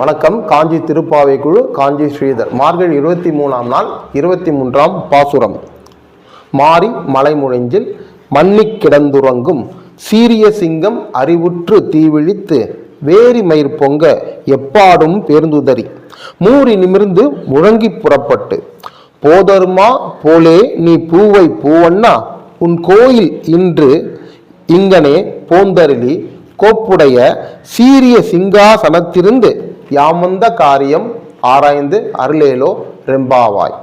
வணக்கம். காஞ்சி திருப்பாவை குழு காஞ்சி ஸ்ரீதர். மார்கழி இருபத்தி மூணாம் நாள் இருபத்தி மூன்றாம் பாசுரம். மாறி மலைமுழிஞ்சில் மன்னிக் கிடந்துறங்கும் சீரிய சிங்கம் அறிவுற்று தீவிழித்து வேரி மயிர் பொங்க எப்பாடும் பேர்ந்துதறி. மூறி நிமிர்ந்து முழங்கி புறப்பட்டு போதருமா போலே நீ பூவை பூவண்ணா உன் கோயில் இன்று இங்கனே போந்தருளி கோப்புடைய சீரிய சிங்காசனத்திருந்து யாமந்த காரியம் ஆராய்ந்து அருளேலோ ரெம்பாவாய்.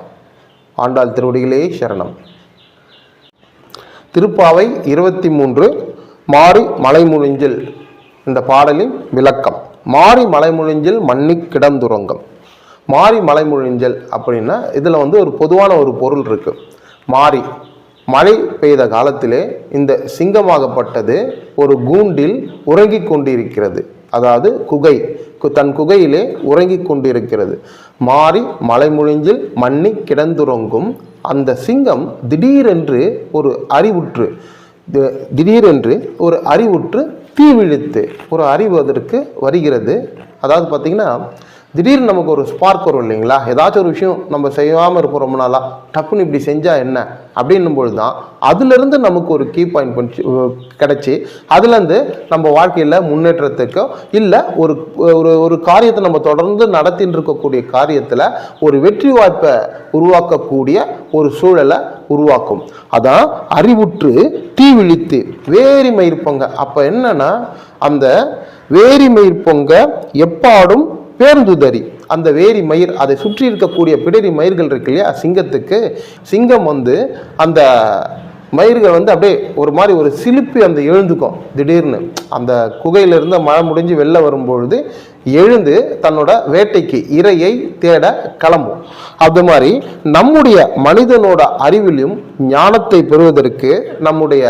ஆண்டாள் திருவடிகளே சரணம். திருப்பாவை இருபத்தி மூன்று மாறி மலைமுழிஞ்சில் இந்த பாடலின் விளக்கம். மாறி மலைமுழிஞ்சில் மண்ணி கிடந்துறங்கம். மாறி மலைமுழிஞ்சல் அப்படின்னா இதில் வந்து ஒரு பொதுவான ஒரு பொருள் இருக்குது மாறி மழை பெய்த காலத்திலே இந்த சிங்கமாகப்பட்டது ஒரு கூண்டில் உறங்கிக் கொண்டிருக்கிறது. அதாவது குகை தன் குகையிலே உறங்கிக் கொண்டிருக்கிறது. மாறி மலைமுழிஞ்சில் மன்னி கிடந்துறங்கும். அந்த சிங்கம் திடீரென்று ஒரு அறிவுற்று திடீரென்று ஒரு அறிவுற்று தீவிழித்து ஒரு அறிவு அதற்கு வருகிறது. அதாவது பார்த்திங்கன்னா திடீர்னு நமக்கு ஒரு ஸ்பார்க் வரும் இல்லைங்களா? ஏதாச்சும் ஒரு விஷயம் நம்ம செய்யாமல் இருப்போம் ரொம்ப நாளாக டப்புன்னு இப்படி செஞ்சால் என்ன? அப்படின்னும் பொழுது தான் அதுலேருந்து நமக்கு ஒரு கீ பாயிண்ட் பண்ணி கிடச்சி அதுலேருந்து நம்ம வாழ்க்கையில் முன்னேற்றத்துக்கோ இல்லை ஒரு ஒரு ஒரு காரியத்தை நம்ம தொடர்ந்து நடத்தின்னு இருக்கக்கூடிய காரியத்தில் ஒரு வெற்றி வாய்ப்பை உருவாக்கக்கூடிய ஒரு சூழலை உருவாக்கும். அதான் அறிவுற்று தீவிழித்து வேரி மயிர் அப்போ என்னன்னா அந்த வேரி மயிர் பொங்க எப்பாடும் பேருந்துதறி அந்த வேரி மயிர் அதை சுற்றி இருக்கக்கூடிய பிடரி மயிர்கள் இருக்கு இல்லையா சிங்கத்துக்கு சிங்கம் வந்து அந்த மயிர்கள் வந்து அப்படியே ஒரு மாதிரி ஒரு சிலுப்பி அந்த எழுந்துக்கும் திடீர்னு. அந்த குகையிலிருந்து மழை முடிஞ்சு வெளில வரும்பொழுது எழுந்து தன்னோட வேட்டைக்கு இரையை தேட கிளம்பும். அது மாதிரி நம்முடைய மனிதனோட அறிவிலும் ஞானத்தை பெறுவதற்கு நம்முடைய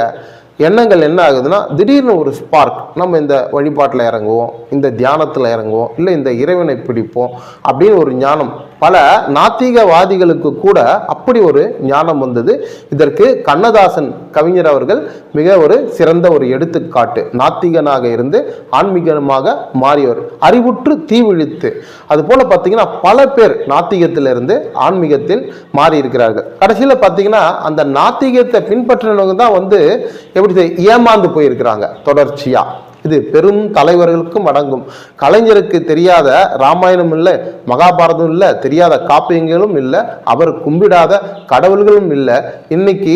எண்ணங்கள் என்ன ஆகுதுன்னா திடீர்னு ஒரு ஸ்பார்க் நம்ம இந்த வழிபாட்டில் இறங்குவோம் இந்த தியானத்தில் இறங்குவோம் இல்லை இந்த இறைவனை பிடிப்போம் அப்படின்னு ஒரு ஞானம். பல நாத்திகவாதிகளுக்கு கூட அப்படி ஒரு ஞானம் வந்தது. இதற்கு கண்ணதாசன் கவிஞர் அவர்கள் மிக ஒரு சிறந்த ஒரு எடுத்துக்காட்டு. நாத்திகனாக இருந்து ஆன்மீகமாக மாறியவர். அறிவுற்று தீவிழித்து. அதுபோல் பார்த்தீங்கன்னா பல பேர் நாத்திகத்திலிருந்து ஆன்மீகத்தில் மாறி இருக்கிறார்கள் கடைசியில் பார்த்தீங்கன்னா அந்த நாத்திகத்தை பின்பற்றினவங்க தான் வந்து எப்படி ஏமாந்து போயிருக்கிறாங்க. தொடர்ச்சியா. இது பெரும் தலைவர்களுக்கும் அடங்கும். கலைஞருக்கு தெரியாத ராமாயணம் இல்லை மகாபாரதம் இல்லை தெரியாத காப்பியங்களும் இல்லை அவர் கும்பிடாத கடவுள்களும் இல்லை. இன்னைக்கு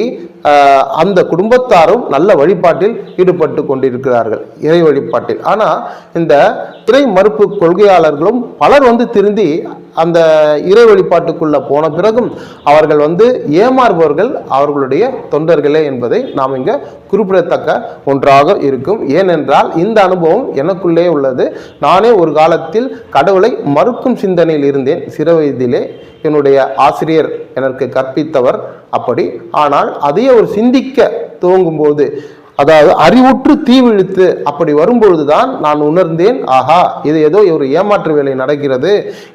அந்த குடும்பத்தாரும் நல்ல வழிபாட்டில் ஈடுபட்டு கொண்டிருக்கிறார்கள். இறை வழிபாட்டில். ஆனால் இந்த திரை மறுப்பு கொள்கையாளர்களும் பலர் வந்து திருந்தி அந்த இறை வழிபாட்டுக்குள்ளே போன பிறகும் அவர்கள் வந்து ஏமாறுபவர்கள் அவர்களுடைய தொண்டர்களே என்பதை நாம் இங்கே குறிப்பிடத்தக்க ஒன்றாக இருக்கும். ஏனென்றால் இந்த அனுபவம் எனக்குள்ளே உள்ளது. நானே ஒரு காலத்தில் கடவுளை மறுக்கும் சிந்தனையில் இருந்தேன். சிறு வயதிலே என்னுடைய ஆசிரியர் எனக்கு கற்பித்தவர் அப்படி. ஆனால் அதையே ஒரு சிந்திக்க துவங்கும்போது அதாவது அறிவுற்று தீவிழுத்து அப்படி வரும்பொழுதுதான் நான் உணர்ந்தேன் ஆஹா இது ஏதோ ஒரு ஏமாற்று வேலை நடக்கிறது.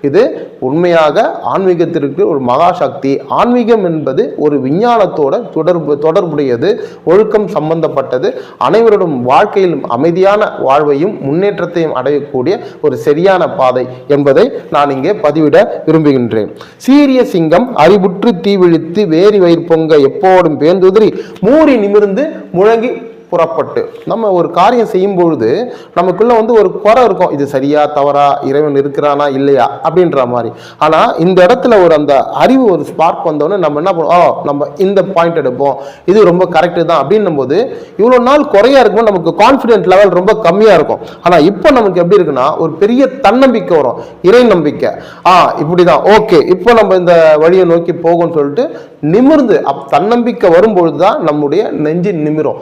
இது உண்மையாக ஆன்மீகத்திற்கு ஒரு மகாசக்தி. ஆன்மீகம் என்பது ஒரு விஞ்ஞானத்தோட தொடர்பு தொடர்புடையது ஒழுக்கம் சம்பந்தப்பட்டது. அனைவரிடம் வாழ்க்கையிலும் அமைதியான வாழ்வையும் முன்னேற்றத்தையும் அடையக்கூடிய ஒரு சரியான பாதை என்பதை நான் இங்கே பதிவிட விரும்புகின்றேன். சீரிய சிங்கம் அறிவுற்று தீவிழித்து வேரி வயிற் பொங்க எப்போடும் பேர்ந்துதிரி மூறி நிமிர்ந்து முழங்கி புறப்பட்டு நம்ம ஒரு காரியம் செய்யும் பொழுது நமக்குள்ள வந்து ஒரு குறை இருக்கும். இது சரியா தவறா இறைவன் இருக்கிறானா இல்லையா? அப்படின்ற மாதிரி. ஆனா இந்த இடத்துல ஒரு அந்த அறிவு ஒரு ஸ்பார்க் வந்தோடனே நம்ம என்ன பண்ணுவோம்? ஓ நம்ம இந்த பாயிண்ட் எடுப்போம். இது ரொம்ப கரெக்டு தான் அப்படின்னும் போது இவ்வளோ நாள் குறையா இருக்கும்போது நமக்கு கான்ஃபிடென்ட் லெவல் ரொம்ப கம்மியா இருக்கும். ஆனா இப்போ நமக்கு எப்படி இருக்குன்னா ஒரு பெரிய தன்னம்பிக்கை வரும். இறை நம்பிக்கை. ஆ இப்படிதான். ஓகே இப்போ நம்ம இந்த வழியை நோக்கி போகும்னு சொல்லிட்டு நிமிர்ந்து அப் தன்னம்பிக்கை வரும்பொழுது தான் நம்முடைய நெஞ்சு நிமிரும்.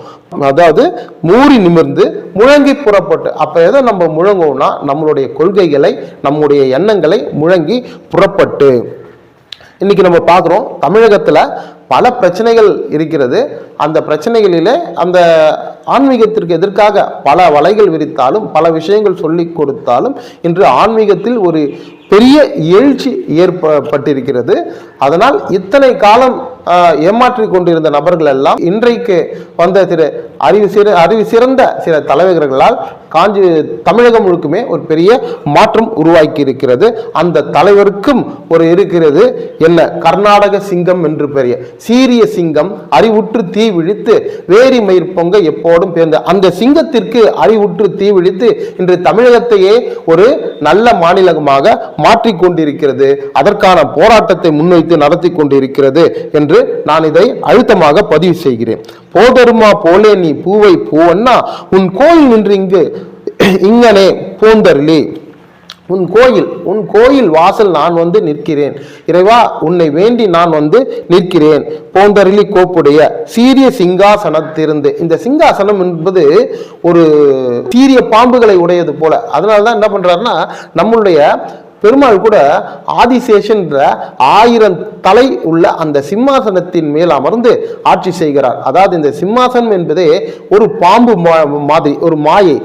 அதாவது மூறி நிமிர்ந்து முழங்கி புறப்பட்டு அப்போ எதை நம்ம முழங்குவோம்னா நம்மளுடைய கொள்கைகளை நம்முடைய எண்ணங்களை முழங்கி புறப்பட்டு. இன்னைக்கு நம்ம பார்க்குறோம் தமிழகத்தில் பல பிரச்சனைகள் இருக்கிறது. அந்த பிரச்சனைகளிலே அந்த ஆன்மீகத்திற்கு எதிர்க்காக பல வலைகள் விரித்தாலும் பல விஷயங்கள் சொல்லி கொடுத்தாலும் இன்று ஆன்மீகத்தில் ஒரு பெரிய எழுச்சி ஏற்பட்டிருக்கிறது அதனால் இத்தனை காலம் ஏமாற்றி கொண்டிருந்த நபர்கள் எல்லாம் இன்றைக்கு வந்த திரு அறிவு சிறு அறிவு சிறந்த சில தலைவர்களால் காஞ்சி தமிழகம் முழுக்குமே ஒரு பெரிய மாற்றம் உருவாக்கி இருக்கிறது அந்த தலைவருக்கும் ஒரு இருக்கிறது என்ன? கர்நாடக சிங்கம் என்று பெரிய சீரிய சிங்கம் அறிவுற்று தீ விழித்து வேரி மயிர் பொங்க எப்போதும் பேர்ந்த அந்த சிங்கத்திற்கு அறிவுற்று தீ விழித்து இன்று தமிழகத்தையே ஒரு நல்ல மாநிலமாக மாற்றிக்கொண்டிருக்கிறது அதற்கான போராட்டத்தை முன்வைத்து நடத்தி கொண்டிருக்கிறது என்று நான் இதை அழுத்தமாக பதிவு செய்கிறேன். போதருமா போலே நீ பூவை பூவன்னா உன் கோயில் நின்று இங்கு இங்கனே பூந்தருளி. உன் கோயில் உன் கோயில் வாசல் நான் வந்து நிற்கிறேன். இறைவா உன்னை வேண்டி நான் வந்து நிற்கிறேன். போந்தரளி கோப்புடைய சீரிய சிங்காசனத்திருந்து இந்த சிங்காசனம் என்பது ஒரு சீரிய பாம்புகளை உடையது போல. அதனால தான் என்ன பண்றாருன்னா நம்மளுடைய பெருமாள் கூட ஆதிசேஷன்ற ஆயிரம் தலை உள்ள அந்த சிம்மாசனத்தின் மேல் அமர்ந்து ஆட்சி செய்கிறார். அதாவது இந்த சிம்மாசனம் என்பதே ஒரு பாம்பு மா- மாதிரி ஒரு மாயை.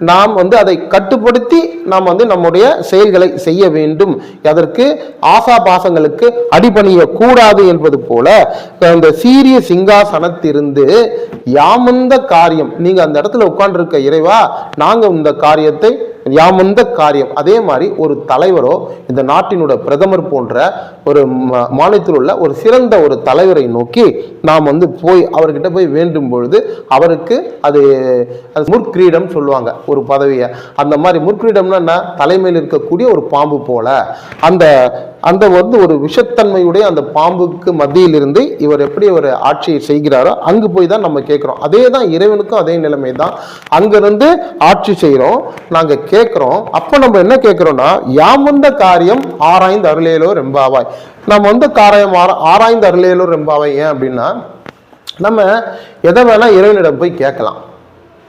நாம் வந்து அதை கட்டுப்படுத்தி நாம் வந்து நம்முடைய செயல்களை செய்ய வேண்டும். அதற்கு ஆசாபாசங்களுக்கு அடிபணிய கூடாது என்பது போல அந்த சீரிய சிங்காசனத்திலிருந்து யாமந்த காரியம். நீங்க அந்த இடத்துல உட்கார்ந்திருக்க இறைவா நாங்க இந்த காரியத்தை யாமந்த காரியம். அதே மாதிரி ஒரு தலைவரோ இந்த நாட்டினுடைய பிரதமர் போன்ற ஒரு மாநிலத்தில் உள்ள ஒரு சிறந்த ஒரு தலைவரை நோக்கி நாம் வந்து போய் அவர்கிட்ட போய் வேண்டும் பொழுது அவருக்கு அது அது முற்கிரீடம் சொல்லுவாங்க ஒரு பதவியை. அந்த மாதிரி முற்கிரீடம்னா என்ன? தலைமையில் இருக்கக்கூடிய ஒரு பாம்பு போல. அந்த அந்த வந்து ஒரு விஷத்தன்மையுடைய அந்த பாம்புக்கு மத்தியில் இருந்து இவர் எப்படி ஒரு ஆட்சியை செய்கிறாரோ அங்கு போய் தான் நம்ம கேட்குறோம். அதே தான் இறைவனுக்கும் அதே நிலைமை தான். அங்கிருந்து ஆட்சி செய்கிறோம் நாங்கள் கேட்குறோம். அப்போ நம்ம என்ன கேட்குறோம்னா யாம் வந்த காரியம் ஆராய்ந்து அருளையிலோ ரொம்ப ஆவாய் நம்ம வந்து காரியம் ஆரா- ஆராய்ந்து அருளையிலோ ரொம்ப ஆவாய் ஏன் அப்படின்னா நம்ம எதை வேணா இறைவனிடம் போய் கேட்கலாம்.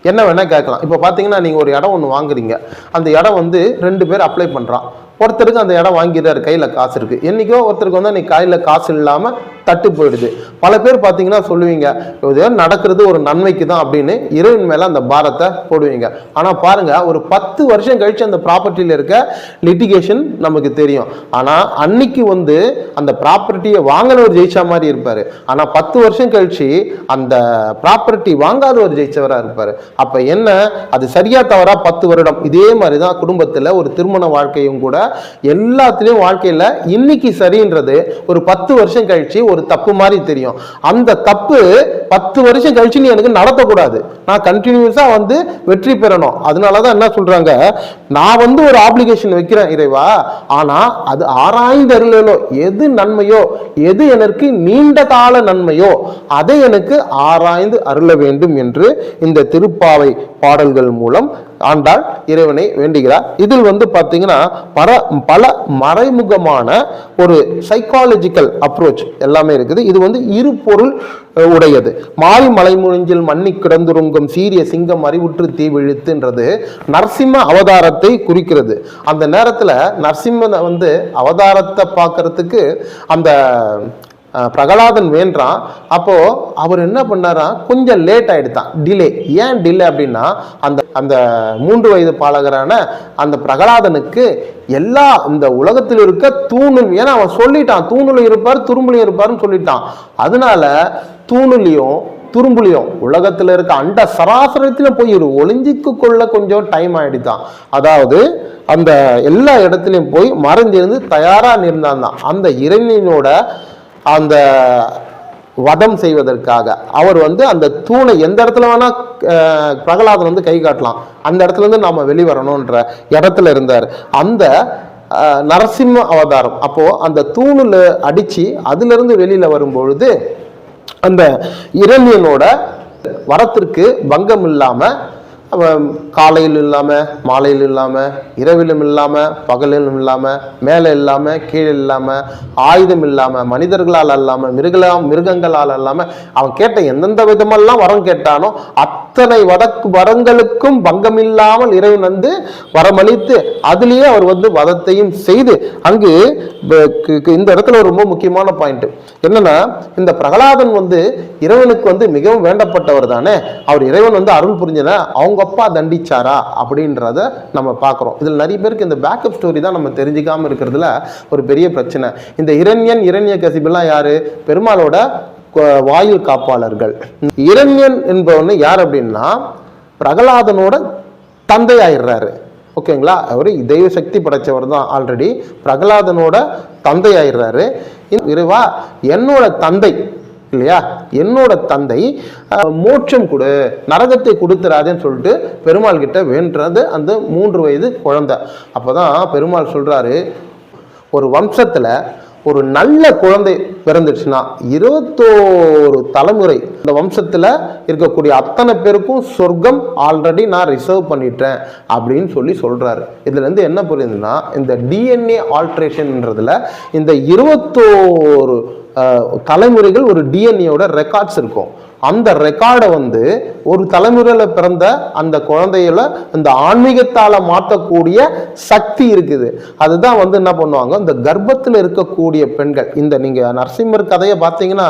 என்ன வேணா கேட்கலாம். இப்போ பார்த்தீங்கன்னா நீங்கள் ஒரு இடம் ஒன்று வாங்குறீங்க. அந்த இடம் வந்து ரெண்டு பேர் அப்ளை பண்ணுறான் ஒருத்தருக்கு அந்த இடம் வாங்கிடுறாரு கையில் காசு இருக்குது என்னைக்கோ ஒருத்தருக்கு வந்து அன்றைக்கி கையில் காசு இல்லாமல் தட்டு போயிடுது. பல பேர் பார்த்தீங்கன்னா சொல்லுவீங்க இது நடக்கிறது ஒரு நன்மைக்கு தான் அப்படின்னு இரவின் மேலே அந்த பாரத்தை போடுவீங்க. ஆனால் பாருங்க ஒரு பத்து வருஷம் கழிச்சு அந்த ப்ராப்பர்ட்டியில் இருக்க லிட்டிகேஷன் நமக்கு தெரியும். ஆனால் அன்னைக்கு வந்து அந்த ப்ராப்பர்ட்டியை வாங்கினவர் ஜெயிச்ச மாதிரி இருப்பார். ஆனால் பத்து வருஷம் கழிச்சு அந்த ப்ராப்பர்ட்டி வாங்காதவர் ஜெயிச்சவராக இருப்பார். அப்போ என்ன அது சரியாக தவறாக பத்து வருடம். இதே மாதிரி தான் குடும்பத்தில் ஒரு திருமண வாழ்க்கையும் கூட எல்லாத்துலேயும் வாழ்க்கையில் இன்னைக்கு சரின்றது ஒரு பத்து வருஷம் கழிச்சு ஒரு தப்பு மாதிரி தெரியும். அந்த தப்பு பத்து வருஷம் கழிச்சு நீ எனக்கு நடத்தக்கூடாது. நான் கண்டினியூஸாக வந்து வெற்றி பெறணும். அதனால தான் என்ன சொல்றாங்க? நான் வந்து ஒரு ஆப்ளிகேஷன் வைக்கிறேன் இறைவா. ஆனா அது ஆராய்ந்து அருளோ எது நன்மையோ எது எனக்கு நீண்ட கால நன்மையோ அதை எனக்கு ஆராய்ந்து அருள வேண்டும் என்று இந்த திருப்பாவை பாடல்கள் மூலம் ஆண்டாள் இறைவனை வேண்டுகிறார். இதில் வந்து பார்த்தீங்கன்னா பர பல மறைமுகமான ஒரு சைக்காலஜிக்கல் அப்ரோச் எல்லாமே இருக்குது. இது வந்து இரு பொருள் உடையது. மாறி மலைமுழிஞ்சில் மண்ணி கிடந்துருங்கும் சீரிய சிங்கம் அறிவுற்று தீ விழுத்துன்றது நரசிம்ம அவதாரத்தை குறிக்கிறது. அந்த நேரத்தில் நரசிம்மனை வந்து அவதாரத்தை பார்க்கறதுக்கு அந்த பிரகலாதன் வேண்டான் அப்போ அவர் என்ன பண்ணாரா? கொஞ்சம் லேட் ஆயிடுதான். டிலே ஏன் டிலே அப்படின்னா அந்த அந்த மூன்று வயது பாலகரான அந்த பிரகலாதனுக்கு எல்லா இந்த உலகத்தில் இருக்க தூணு ஏன்னா அவன் சொல்லிட்டான் தூணில் இருப்பார் துரும்புலையும் இருப்பாருன்னு சொல்லிட்டான். அதனால தூணுலையும் துரும்புலையும் உலகத்துல இருக்க அண்ட சராசரத்துல போய் ஒரு ஒளிஞ்சிக்கு கொள்ள கொஞ்சம் டைம் ஆயிடுதான். அதாவது அந்த எல்லா இடத்துலையும் போய் மறைஞ்சிருந்து தயாரா நின்றான் தான். அந்த இறைவனோட அந்த வதம் செய்வதற்காக. அவர் வந்து அந்த தூணை எந்த இடத்துல வேணா பிரகலாதன் வந்து கை காட்டலாம். அந்த இடத்துல இருந்து நாம வெளிவரணுன்ற இடத்துல இருந்தார். அந்த நரசிம்ம அவதாரம். அப்போ அந்த தூணில் அடிச்சு அதுல வெளியில் வெளியில வரும்பொழுது அந்த இரணியனோட வரத்திற்கு பங்கம் இல்லாமல் காலையில் இல்லாமல் மாலையில் இல்லாமல் இரவிலும் இல்லாமல் பகலிலும் இல்லாமல் மேலே இல்லாமல் கீழே இல்லாமல் ஆயுதம் இல்லாமல் மனிதர்களால் அல்லாமல் மிருகலா மிருகங்களால் அல்லாமல் அவன் கேட்ட எந்தெந்த விதமெல்லாம் வரம் கேட்டானோ அத்தனை வதக்கு வரங்களுக்கும் பங்கம் இல்லாமல் இறைவன் வந்து வரமளித்து அதுலேயே அவர் வந்து வதத்தையும் செய்து அங்கு இந்த இடத்துல ஒரு ரொம்ப முக்கியமான பாயிண்ட் என்னன்னா இந்த பிரகலாதன் வந்து இறைவனுக்கு வந்து மிகவும் வேண்டப்பட்டவர் தானே? அவர் இறைவன் வந்து அருள் புரிஞ்சன அவங்க அவங்க அப்பா தண்டிச்சாரா அப்படின்றத நம்ம பார்க்குறோம். இதில் நிறைய பேருக்கு இந்த பேக்கப் ஸ்டோரி தான் நம்ம தெரிஞ்சுக்காம இருக்கிறதுல ஒரு பெரிய பிரச்சனை. இந்த இரண்யன் இரண்ய கசிபெல்லாம் யாரு? பெருமாளோட வாயில் காப்பாளர்கள். இரண்யன் என்பவன் யார் அப்படின்னா பிரகலாதனோட தந்தை ஆயிடுறாரு ஓகேங்களா? அவர் தெய்வ சக்தி படைச்சவர் தான் ஆல்ரெடி பிரகலாதனோட தந்தை ஆயிடுறாரு இறைவா என்னோட தந்தை இல்லையா? என்னோட தந்தை அஹ், மோட்சம் கொடு நரகத்தை கொடுத்துறாதேன்னு சொல்லிட்டு பெருமாள் கிட்ட வேண்டுறது அந்த மூன்று வயது குழந்தை. அப்பதான் பெருமாள் சொல்றாரு ஒரு வம்சத்துல ஒரு நல்ல குழந்தை பிறந்துச்சுன்னா இருபத்தோரு தலைமுறை இந்த வம்சத்தில் இருக்கக்கூடிய அத்தனை பேருக்கும் சொர்க்கம் ஆல்ரெடி நான் ரிசர்வ் பண்ணிட்டேன் அப்படின்னு சொல்லி சொல்கிறாரு இதுலேருந்து என்ன புரியுதுன்னா இந்த டிஎன்ஏ ஆல்ட்ரேஷன்ன்றதுல இந்த இருபத்தோரு தலைமுறைகள் ஒரு டிஎன்ஏவோட ரெக்கார்ட்ஸ் இருக்கும். அந்த ரெக்கார்டை வந்து ஒரு தலைமுறையில் பிறந்த அந்த குழந்தையில இந்த ஆன்மீகத்தால் மாற்றக்கூடிய சக்தி இருக்குது. அதுதான் வந்து என்ன பண்ணுவாங்க? இந்த கர்ப்பத்தில் இருக்கக்கூடிய பெண்கள். இந்த நீங்கள் நரசிம்மர் கதையை பார்த்தீங்கன்னா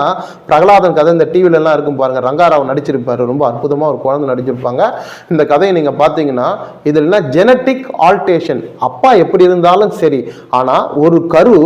பிரகலாதன் கதை இந்த டிவில இருக்கும் பாருங்க. ரங்காராவ் நடிச்சிருப்பாரு. ரொம்ப அற்புதமாக ஒரு குழந்தை நடிச்சிருப்பாங்க. இந்த கதையை நீங்கள் பார்த்தீங்கன்னா இதுல ஜெனட்டிக் ஆல்டேஷன் அப்பா எப்படி இருந்தாலும் சரி. ஆனால் ஒரு கரு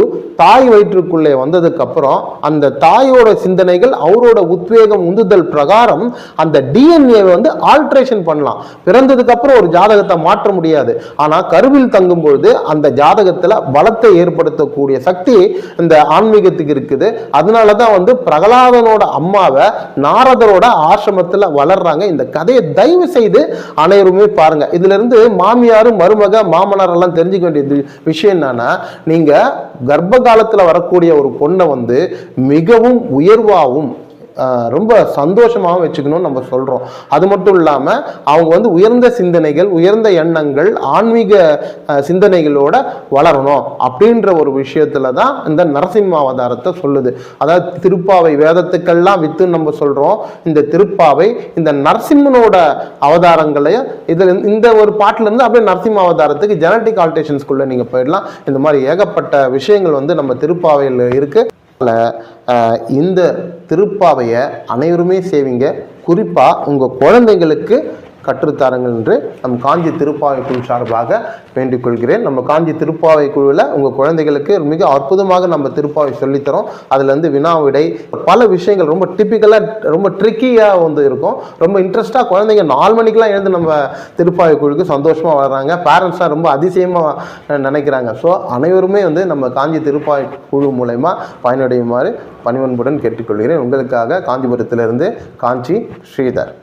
தாய் வயிற்றுக்குள்ளே வந்ததுக்கப்புறம் அந்த தாயோட சிந்தனைகள் அவரோட உத்வேகம் உந்துதல் பிரகாரம் அந்த டிஎன்ஏ வந்து ஆல்ட்ரேஷன் பண்ணலாம். பிறந்ததுக்கு அப்புறம் ஒரு ஜாதகத்தை மாற்ற முடியாது. ஆனா கருவில் தங்கும் பொழுது அந்த ஜாதகத்துல பலத்தை ஏற்படுத்தக்கூடிய சக்தி இந்த ஆன்மீகத்துக்கு இருக்குது. அதனால தான் வந்து பிரகலாதனோட அம்மாவை நாரதரோட ஆசிரமத்தில் வளர்றாங்க. இந்த கதையை தயவு செய்து அனைவருமே பாருங்க. இதுல இருந்து மாமியார் மருமக மாமனார் எல்லாம் தெரிஞ்சுக்க வேண்டியது விஷயம் என்னன்னா நீங்க கர்ப்ப காலத்தில் வரக்கூடிய ஒரு பொண்ணை வந்து மிகவும் உயர்வாகவும் ரொம்ப சந்தோஷமாகவும் வச்சுக்கணும்னு நம்ம சொல்கிறோம் அது மட்டும் இல்லாமல் அவங்க வந்து உயர்ந்த சிந்தனைகள் உயர்ந்த எண்ணங்கள் ஆன்மீக சிந்தனைகளோட வளரணும் அப்படின்ற ஒரு விஷயத்துல தான் இந்த நரசிம்ம அவதாரத்தை சொல்லுது. அதாவது திருப்பாவை வேதத்துக்கெல்லாம் வித்துன்னு நம்ம சொல்கிறோம் இந்த திருப்பாவை இந்த நரசிம்மனோட அவதாரங்களை இதில் இந்த ஒரு பாட்டிலேருந்து அப்படியே நரசிம்ம அவதாரத்துக்கு ஜெனட்டிக் ஆல்டேஷன்ஸ்குள்ளே நீங்கள் போயிடலாம். இந்த மாதிரி ஏகப்பட்ட விஷயங்கள் வந்து நம்ம திருப்பாவையில் இருக்குது இந்த திருப்பாவையை அனைவருமே செய்வீங்க. குறிப்பாக உங்கள் குழந்தைங்களுக்கு கற்றுத்தாருங்கள் என்று நம் காஞ்சி திருப்பாவை குழு சார்பாக வேண்டிக் கொள்கிறேன். நம்ம காஞ்சி திருப்பாவை குழுவில் உங்கள் குழந்தைகளுக்கு மிக அற்புதமாக நம்ம திருப்பாவை சொல்லித்தரோம். அதுலேருந்து வினாவிடை வினா விடை பல விஷயங்கள் ரொம்ப டிப்பிக்கலாக ரொம்ப ட்ரிக்கியாக வந்து இருக்கும். ரொம்ப இன்ட்ரெஸ்டாக குழந்தைங்க நாலு மணிக்கெலாம் எழுந்து நம்ம திருப்பாவை குழுக்கு சந்தோஷமாக வர்றாங்க. பேரண்ட்ஸ்லாம் ரொம்ப அதிசயமாக நினைக்கிறாங்க. ஸோ அனைவருமே வந்து நம்ம காஞ்சி திருப்பாவை குழு மூலயமா பயனடையுமாறு பணிவன்புடன் கேட்டுக்கொள்கிறேன். உங்களுக்காக காஞ்சிபுரத்திலிருந்து காஞ்சி ஸ்ரீதர்.